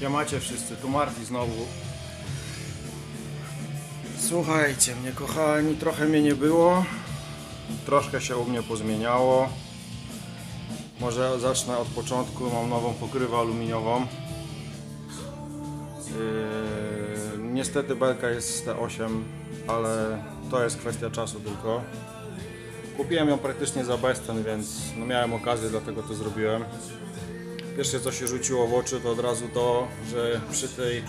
Siemacie wszyscy, tu Marti znowu. Słuchajcie mnie kochani, trochę mnie nie było. Troszkę się u mnie pozmieniało. Może zacznę od początku, mam nową pokrywę aluminiową. Yy, niestety belka jest z T8, ale to jest kwestia czasu tylko. Kupiłem ją praktycznie za bezcen, więc no miałem okazję, dlatego to zrobiłem. Pierwsze co się rzuciło w oczy to od razu to, że przy tej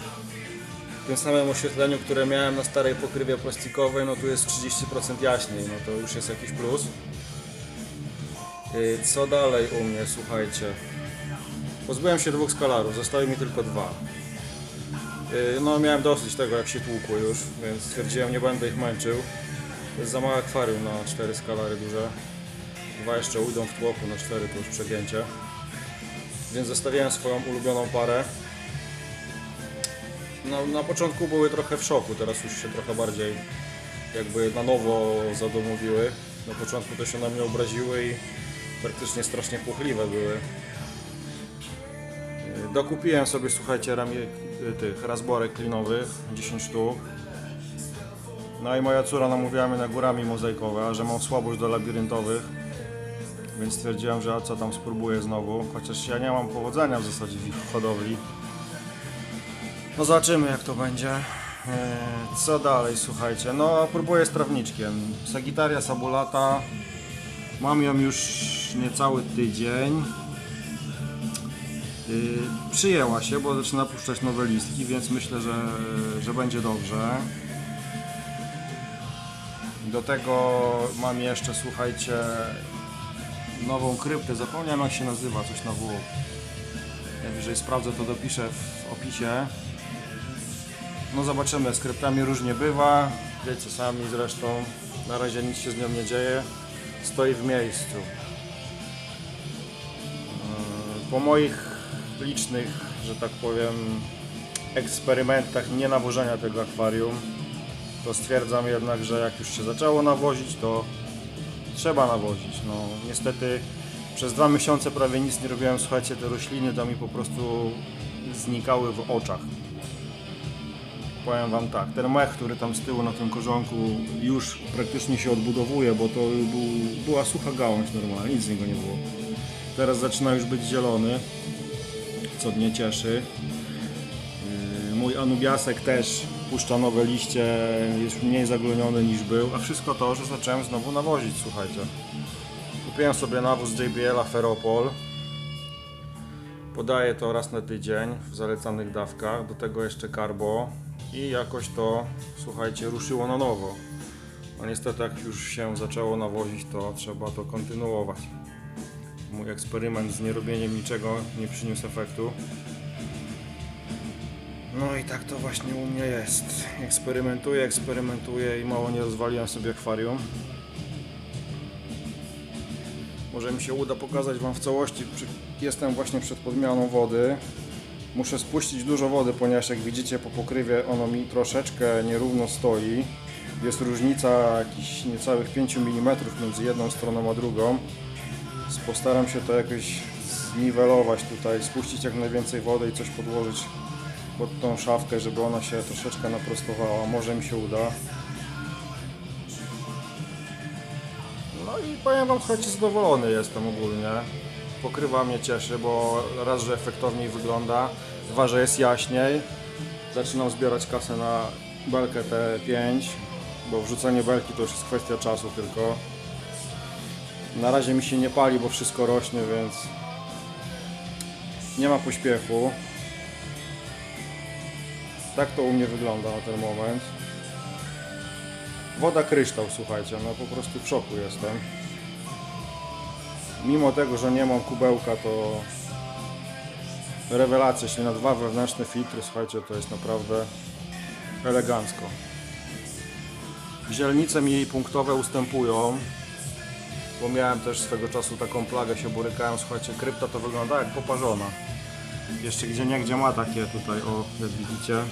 tym samym oświetleniu, które miałem na starej pokrywie plastikowej, no tu jest 30% jaśniej, no to już jest jakiś plus. Yy, Co dalej u mnie, słuchajcie. Pozbyłem się dwóch skalarów, zostały mi tylko dwa. Yy, No miałem dosyć tego jak się tłukło już, więc stwierdziłem nie będę ich męczył. To jest za małe akwarium na cztery skalary duże. Dwa jeszcze ujdą w tłoku, na cztery to już przegięcie. Więc zostawiałem swoją ulubioną parę. No, na początku były trochę w szoku, teraz już się trochę bardziej jakby na nowo zadomowiły. Na początku to się na mnie obraziły i praktycznie strasznie płochliwe były. Yy, Dokupiłem sobie, słuchajcie, ramię yy, tych razborek klinowych, 10 sztuk. No i moja córa namówiła mnie na górami mozaikowe, że mam słabość do labiryntowych, więc stwierdziłem, że co tam spróbuję znowu, chociaż ja nie mam powodzenia w zasadzie w ich hodowli. No zobaczymy jak to będzie. Eee, Co dalej, słuchajcie? No próbuję z trawniczkiem. Sagittaria sabulata. Mam ją już niecały tydzień. Yy, przyjęła się, bo zaczyna puszczać nowe listki, więc myślę, że, że będzie dobrze. Do tego mam jeszcze, słuchajcie, nową kryptę. Zapomniałem jak się nazywa, coś na W. Najwyżej sprawdzę, to dopiszę w opisie. No zobaczymy, z kryptami różnie bywa. Wiecie sami zresztą. Na razie nic się z nią nie dzieje. Stoi w miejscu. Yy, Po moich licznych, że tak powiem, eksperymentach nie nawożenia tego akwarium, to stwierdzam jednak, że jak już się zaczęło nawozić, to trzeba nawozić. No niestety przez dwa miesiące prawie nic nie robiłem, słuchajcie, te rośliny to mi po prostu znikały w oczach. Powiem wam tak, ten mech, który tam z tyłu na tym korzonku już praktycznie się odbudowuje, bo to był, była sucha gałąź normalnie, nic z niego nie było. Teraz zaczyna już być zielony, co mnie cieszy. Yy, Mój anubiasek też puszcza nowe liście, jest mniej zagloniony niż był, a wszystko to, że zacząłem znowu nawozić, słuchajcie. Kupiłem sobie nawóz JBL Ferropol. Podaję to raz na tydzień w zalecanych dawkach, do tego jeszcze carbo i jakoś to, słuchajcie, ruszyło na nowo. No niestety jak już się zaczęło nawozić, to trzeba to kontynuować. Mój eksperyment z nierobieniem niczego nie przyniósł efektu. No i tak to właśnie u mnie jest. Eksperymentuję, eksperymentuję i mało nie rozwaliłem sobie akwarium. Może mi się uda pokazać Wam w całości. Jestem właśnie przed podmianą wody. Muszę spuścić dużo wody, ponieważ jak widzicie po pokrywie ono mi troszeczkę nierówno stoi. Jest różnica jakichś niecałych 5 mm między jedną stroną a drugą. Postaram się to jakoś zniwelować tutaj, spuścić jak najwięcej wody i coś podłożyć pod tą szafkę, żeby ona się troszeczkę naprostowała. Może mi się uda. No i powiem Wam, słuchajcie, zadowolony jestem ogólnie. Pokrywa mnie cieszy, bo raz, że efektowniej wygląda, dwa, że jest jaśniej. Zaczynam zbierać kasę na belkę T5, bo wrzucenie belki to już jest kwestia czasu tylko. Na razie mi się nie pali, bo wszystko rośnie, więc nie ma pośpiechu. Tak to u mnie wygląda na ten moment. Woda kryształ, słuchajcie, no po prostu w szoku jestem. Mimo tego, że nie mam kubełka, to rewelacja, jeśli na dwa wewnętrzne filtry, słuchajcie, to jest naprawdę elegancko. Źrenice mi punktowe ustępują, bo miałem też swego czasu taką plagę, się borykałem, słuchajcie, krypta to wygląda jak poparzona. Jeszcze gdzie niegdzie ma takie tutaj, o, jak widzicie.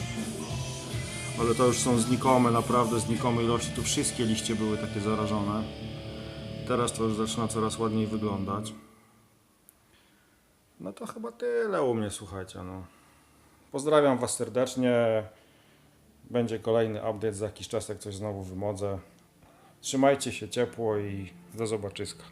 Ale to już są znikome, naprawdę znikome ilości. Tu wszystkie liście były takie zarażone. Teraz to już zaczyna coraz ładniej wyglądać. No to chyba tyle u mnie, słuchajcie. No. Pozdrawiam Was serdecznie. Będzie kolejny update za jakiś czas, jak coś znowu wymodzę. Trzymajcie się ciepło i do zobaczyska.